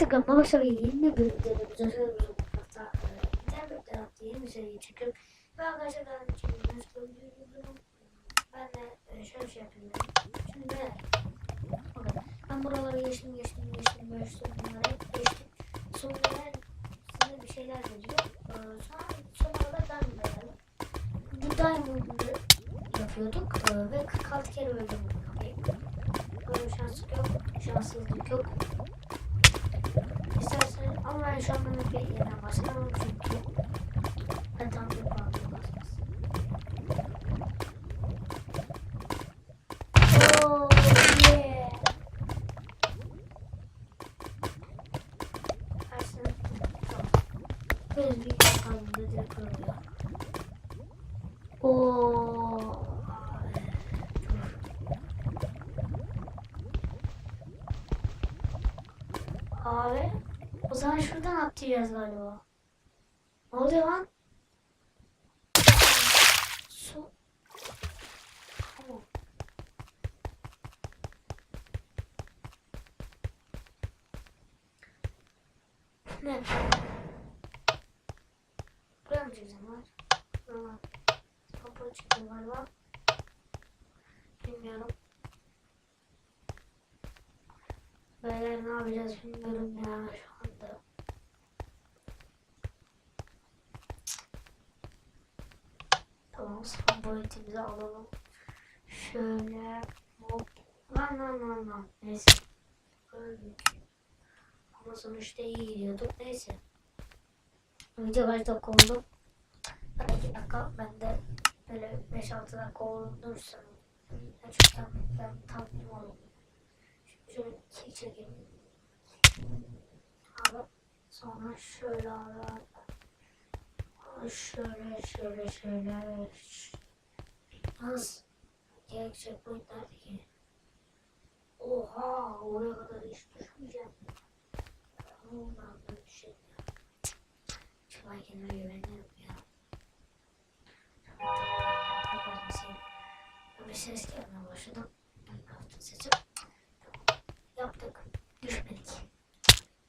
Instagram şöyle yeni bölümlerimiz özellikle hatta internetten attı yeni bir seriyi çekiyorum. Ve arkadaşlar daha önce ben de e, şöyle şey yapayım. Şimdi ben ben buraları geçtim geçtim geçtim geçtim bunları hep geçtim. Sonra ben size bir şeyler veriyor. Ee, sonra sonra da diamond verelim. Bu diamond'ı yapıyorduk ee, ve 46 kere öldüm bu kafayı. Şanslık yok, şanssızlık yok. Ama ben şu an Mehmet Bey yeniden başlamam çünkü ben tam bir bağlı basmaz. Oh. Abi. O zaman şuradan atlayacağız galiba. Ne oluyor lan? Su. Tamam. Ne? Buraya mı çıkacağım var? Tamam. Kapı çıktı galiba. Bilmiyorum. Beyler ne yapacağız bilmiyorum ya şu anda. Tamam sıfır boyutumuzu alalım. Şöyle hop. Lan lan lan lan. Neyse. Öldük. Ama sonuçta iyi gidiyorduk. Neyse. Video kaç dakika oldu? Ben iki dakika ben de böyle 5-6 dakika olunursam gerçekten ben tatmin olurum. Şöyle iki çekelim. Abi sonra şöyle abi. abi. Şöyle şöyle şöyle. Nasıl? Gerek checkpoint nerede ki? Oha oraya kadar hiç düşmeyeceğim. Ondan böyle bir şey ya. Şu an kendime güveniyorum ya. Bir ses gelmeye başladı. Yaptım sesi yaptık. Düşmedik.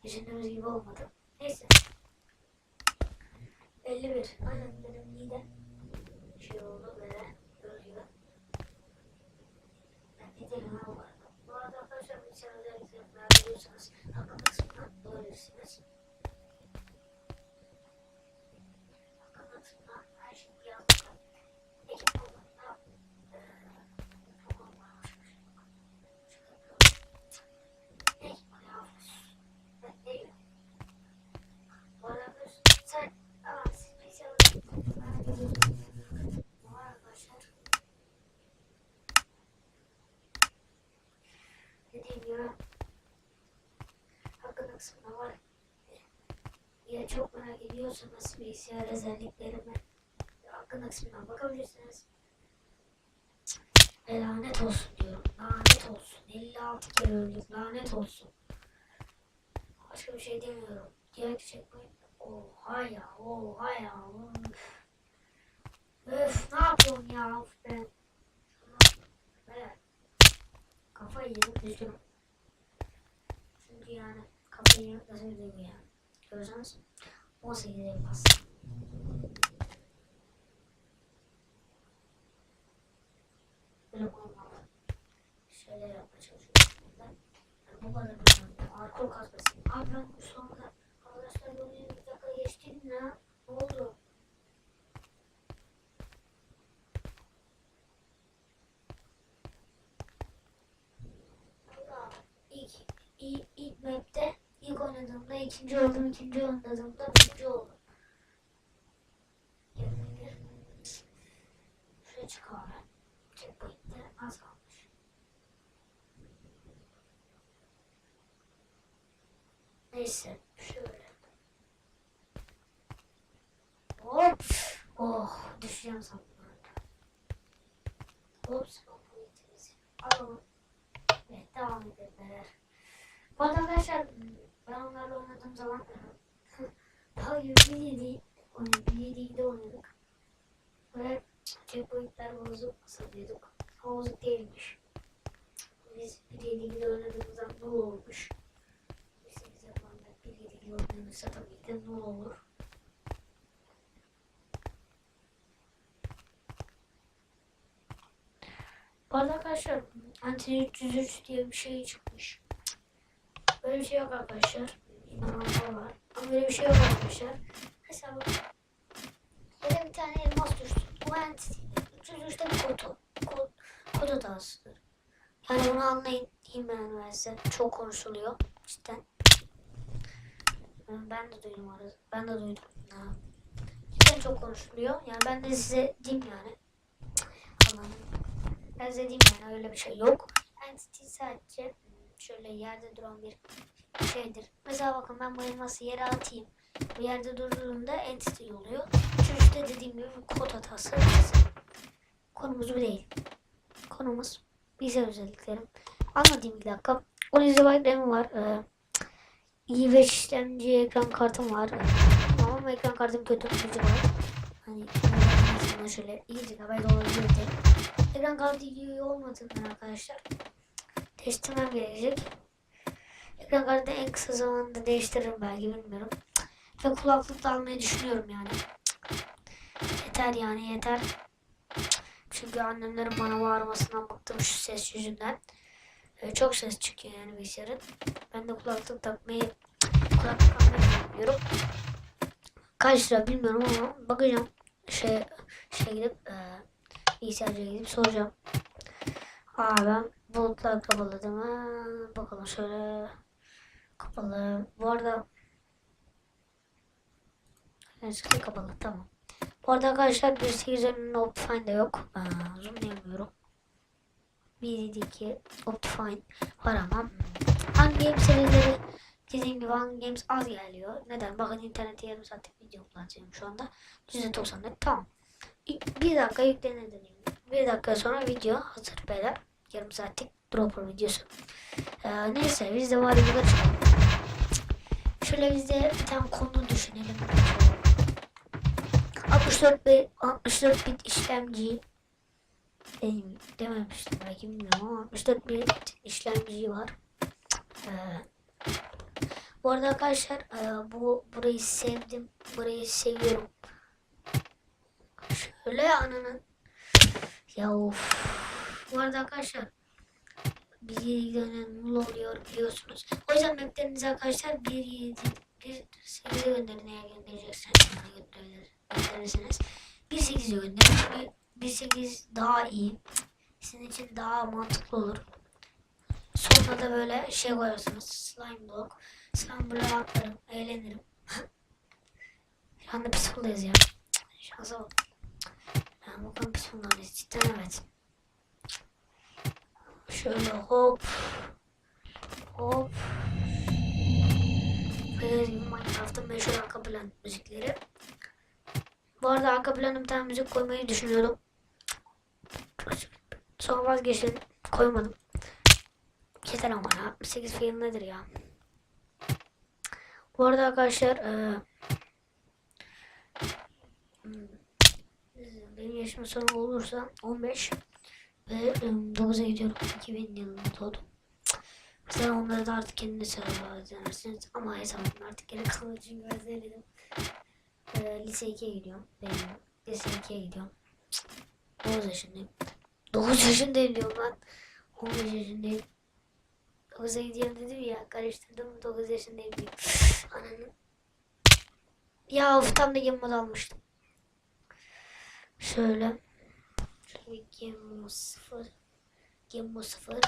Düşündüğümüz gibi olmadı. Neyse. 51. Aynen benim mide şey oldu böyle. Göz gibi. Ben gidelim ha bu arada. Bu arada arkadaşlar bir şey özellikle merak yapıyorum. Kısmında var. Ya çok merak ediyorsanız bilgisayar özelliklerimi hakkında kısmından bakabilirsiniz. Ve lanet olsun diyorum. Lanet olsun. 56 kere öldük. Lanet olsun. Başka bir şey demiyorum. Diğer checkpoint. Oha ya. Oha ya. Öf. Öf ne yapıyorsun ya? Of ben. Kafayı yedim üzgünüm. Bir duygu yani. Görüyorsanız 18 elmas. Böyle olmalı. Şöyle yapmaya çalışıyorum. Ben, ben bu kadar bilmiyorum. Alkol kasması. Abi ben bu sonunda arkadaşlar böyle bir dakika geçtim ya. Ne oldu? Valla ilk, ilk, ilk map'te ilk oynadığımda ikinci oldum, ikinci oynadığımda birinci oldum. Gelmedi. Şuraya çık abi. Checkpoint'te az kalmış. Neyse şöyle. Hop. Oh düşeceğim sandım. Hop. Alalım. Evet devam edelim. Bu arkadaşlar ben onlarla oynadığım zaman daha yürüyü değil. Oynadık. de oynadık. Ve checkpointler bozuk sanıyorduk. Bozuk değilmiş. Biz bir de oynadığımızda bu olmuş. 8 yapalım. gördüğünüzde tabii ki de nur olur. Bu arada arkadaşlar Anti 303 diye bir şey çıkmış. Böyle bir şey yok arkadaşlar. İnananlar var. Ama böyle bir şey yok arkadaşlar. Mesela Böyle bir tane elmas düştü. Bu Anti 303'te bir kod, kod, kod hatasıdır. Yani bunu anlayın ben size. Çok konuşuluyor cidden. Ben de duydum arada. Ben de duydum. Ha. Cidden çok konuşuluyor. Yani ben de size diyeyim yani. Anladım. Ben size diyeyim yani öyle bir şey yok. Entity sadece şöyle yerde duran bir şeydir. Mesela bakın ben bu elması yere atayım. Bu yerde durduğunda entity oluyor. Çünkü dediğim gibi bir kod hatası. Konumuz bu değil. Konumuz bilgisayar özelliklerim. Anlatayım bir dakika. 10 GB RAM var. Ee, iyi ve işlemci ekran kartım var. Ama ekran kartım kötü. 1 GB. Hani şöyle 2 GB olabilirdi. Ekran kartı iyi olmadığından arkadaşlar değiştirmem gerekecek. Ekran kartını en kısa zamanda değiştiririm belki bilmiyorum. Ve kulaklık da almayı düşünüyorum yani. Yeter yani yeter. Çünkü annemlerin bana bağırmasından bıktım şu ses yüzünden. Ee, çok ses çıkıyor yani bilgisayarın. Ben de kulaklık takmayı kulaklık almayı düşünüyorum. Kaç lira bilmiyorum ama bakacağım. Şey, şey gidip e, bilgisayarcıya gidip soracağım. Aa ben bulutlar kapalı değil mi? Bakalım şöyle kapalı. Bu arada Gerçekten kapalı tamam. Bu arada arkadaşlar 1.8 önünün Optifine de yok. Aa, zoomlayamıyorum. 1.2 Optifine var ama Hunger Games serileri dediğim gibi Hunger Games az geliyor. Neden? Bakın internete yarım saatlik video kullanacağım şu anda. %94 tamam. Bir dakika yüklenir. Bir dakika sonra video hazır beyler. Yarım saatlik dropper videosu. Ee, neyse biz de var yukarı. Şöyle biz de bir tane konu düşünelim. 64 bit, 64 bit işlemci Dem- dememiştim belki bilmiyorum ama 64 bit işlemci var. Ee, bu arada arkadaşlar e, bu burayı sevdim. Burayı seviyorum. Şöyle ananın ya of. Bu arada arkadaşlar bir dönem nul oluyor biliyorsunuz. O yüzden maplerinizi arkadaşlar 1 7 1 8'e gönderin eğer gönderecekseniz gönderirseniz. 1 8'e gönderin. 1 8 daha iyi. Sizin için daha mantıklı olur. Sonra da böyle şey koyarsınız. Slime block. Slime block atlarım. Eğlenirim. Şu anda peaceful'dayız ya. Şansa bak. Yani bakalım peaceful'dayız. Cidden evet. Şöyle hop. Hop. Böyle Minecraft'ın meşhur arka plan müzikleri. Bu arada arka plana bir tane müzik koymayı düşünüyorum. Sonra vazgeçtim. Koymadım. Yeter ama ya. 68 fail nedir ya? Bu arada arkadaşlar hmm, benim yaşım sonu olursa 15 ve 9'a gidiyorum. 2000 yılında doğdum. Sen onları da artık kendiniz edersiniz. Ama hesabım artık geri kalır çünkü ben sevmedim. Ee, lise 2'ye gidiyorum. Benim lise 2'ye gidiyorum. 9 yaşındayım. 9 yaşındayım diyorum lan. 15 yaşındayım. 9'a gidiyorum dedim ya. Karıştırdım 9 yaşındayım diye. Ananı. Ya of tam da mod almıştım. Şöyle. Şöyle mod 0. Game mod 0.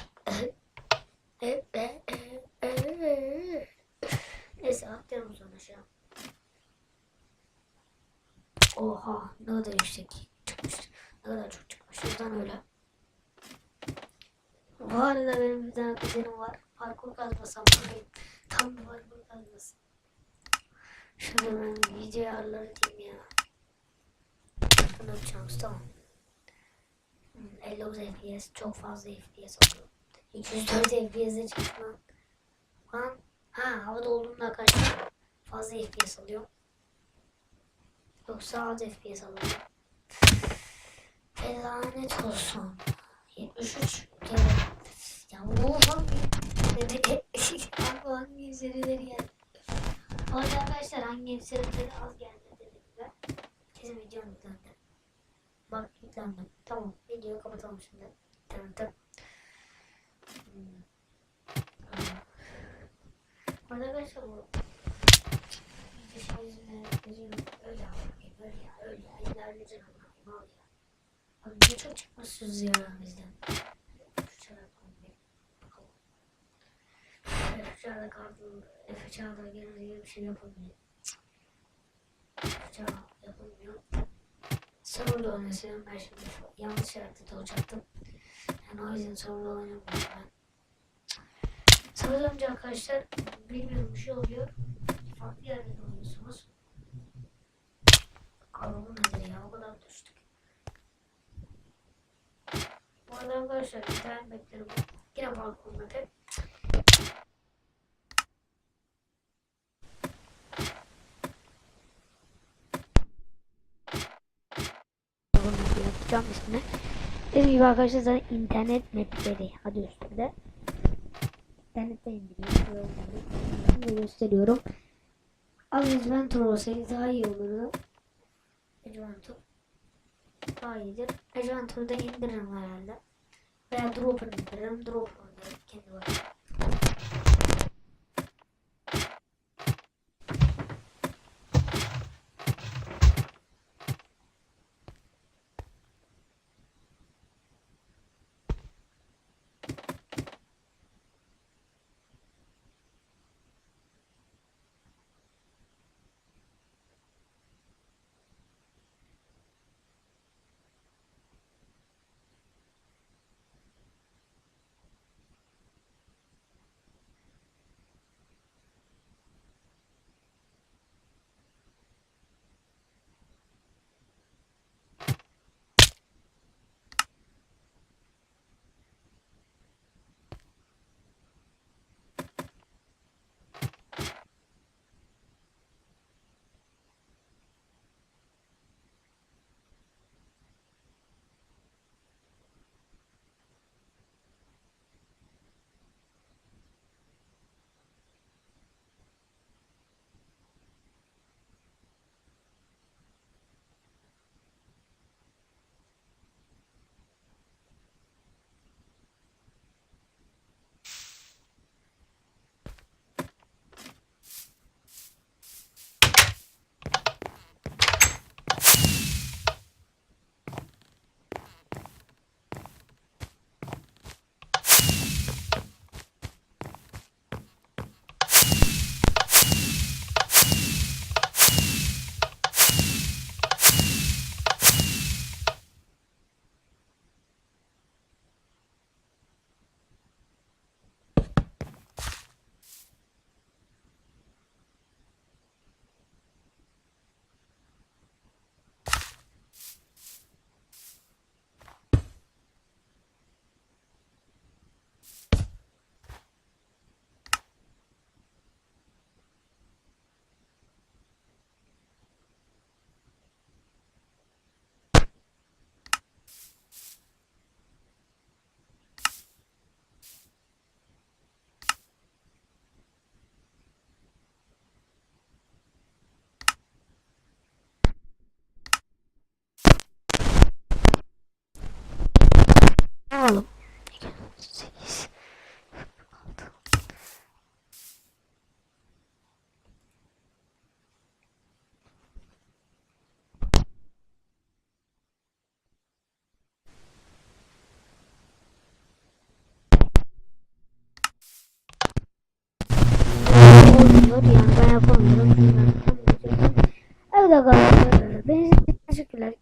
Neyse atlayalım sonra şu an. Oha ne kadar yüksek çıkmış. Ne kadar çok çıkmış. Şuradan öyle. Bu arada benim bir tane kuzenim var. Parkur kazması ama tam parkur kazması. Şurada ben video ayarları diyeyim ya. Bunu yapacağımız tamam. Hmm, 59 FPS çok fazla FPS oluyor. 204 FPS'e çıktı lan. Lan ha havada olduğunda arkadaşlar fazla FPS alıyor. Yoksa az FPS alıyor. Ve lanet olsun. 73 kere. Ya bu hangi? Abi hangi serileri geldi? Bu arada arkadaşlar hangi serileri az geldi dediğimde kesin video yüklendi. Bak yüklendi. Tamam videoyu kapatalım şimdi. Tamam tamam. Arkadaşlar bu. Öyle. Öyle. Öyle. Abi niye çok çıkmışsınız ya bizden? Şu çara koyayım. Bakalım. Şu çara kaldım. Efe çağda gelir diye bir şey yapamıyor. Efe çağda yapamıyor. Sorunlu oynasaydım ben şimdi yanlış yerde olacaktım. Yani o yüzden sorunlu oynamıyorum ben. Sanırım arkadaşlar bilmiyorum bir şey oluyor. Farklı yerde de oynuyorsunuz. Bu nedir ya o kadar düştük. Bu arada arkadaşlar internet bekleri bu. Yine balkon map'i. Yapacağım ismini. Dediğim gibi arkadaşlar zaten internet mapleri adı üstünde. İnternetten indiriyorum. Şimdi gösteriyorum. Adventure olsaydı daha iyi olurdu. Adventure daha iyidir. Adventure'da indiririm herhalde. Veya Dropper indiririm. Dropper oynarım kendi başıma.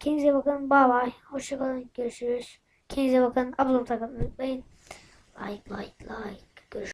Kendinize bakın. Bay bay. Hoşçakalın. Görüşürüz. Kendinize bakın. Abone olmayı unutmayın. Like like like. Görüşürüz.